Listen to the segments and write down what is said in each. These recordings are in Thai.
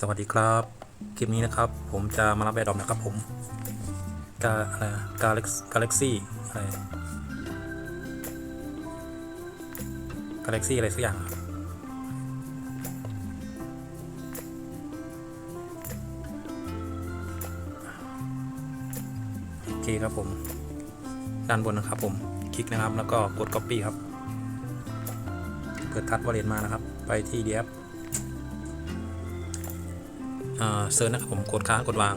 สวัสดีครับ คลิปนี้นะครับ ผมจะมารับแอร์ดอปนะครับผมกาอะไรกาเล็กกาแล็กซี่อะไรกาแล็กซี่อะไรสักอย่างโอเคครับผม ด้านบนนะครับผม คลิกนะครับ แล้วก็กด Copy ครับ เปิดทัดวอลเล็ตมานะครับ ไปที่ d f อ่า เซิร์ชนะครับผมกดค้างกดวาง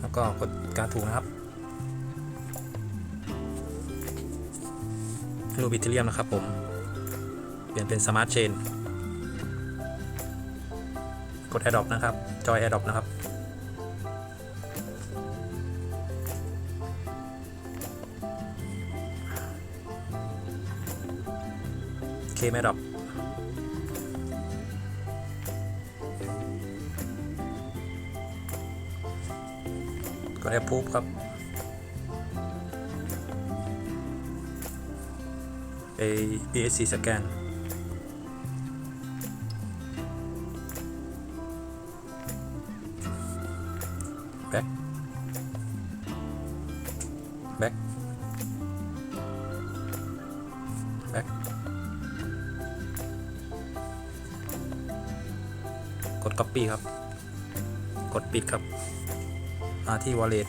แล้วก็กดการถูกนะครับรูบิทเรียมนะครับผม เปลี่ยนเป็นสมาร์ทเชนกด Adopt นะครับ จอย Adopt นะครับ เคไม่ดับก ก็ได้พูบครับไอ BSC สแกนแบ็คแบ็คแบ็คกด Copy ครับ กดปิดครับ มาที่ wallet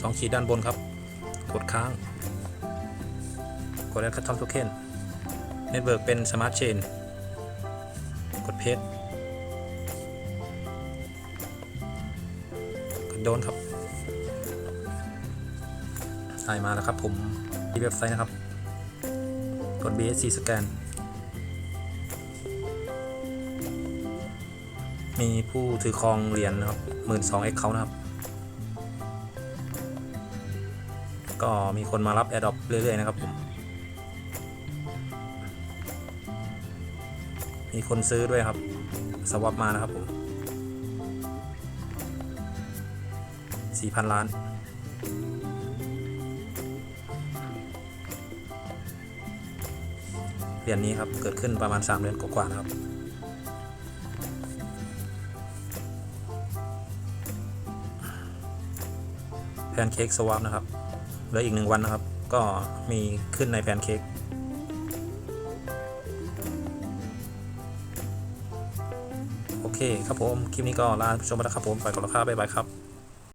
สองขีดด้านบนครับ กดค้าง กด add custom token network เป็น smart chain กด paste กดโดนครับได้มาแล้วครับผมที่เว็บไซต์นะครับ กด BSC scan มีผู้ถือครองเหรียญนะครับหมื่นสองเอ็กเขานะครับ ก็มีคนมารับ AirDrop เรื่อยๆนะครับผมมีคนซื้อด้วยครับสวอปมานะครับผม4,000ล้าน เหรียญนี้ครับ เกิดขึ้นประมาณ 3 เดือนกว่าๆนะครับ แพนเค้กสวาปนะครับ เหลืออีกหนึ่งวันนะครับ ก็มีขึ้นในแพนเค้กโอเคครับผม คลิปนี้ก็ลาผู้ชมไปแล้วครับผมไปก่อนแล้วครับบ๊ายบายครับ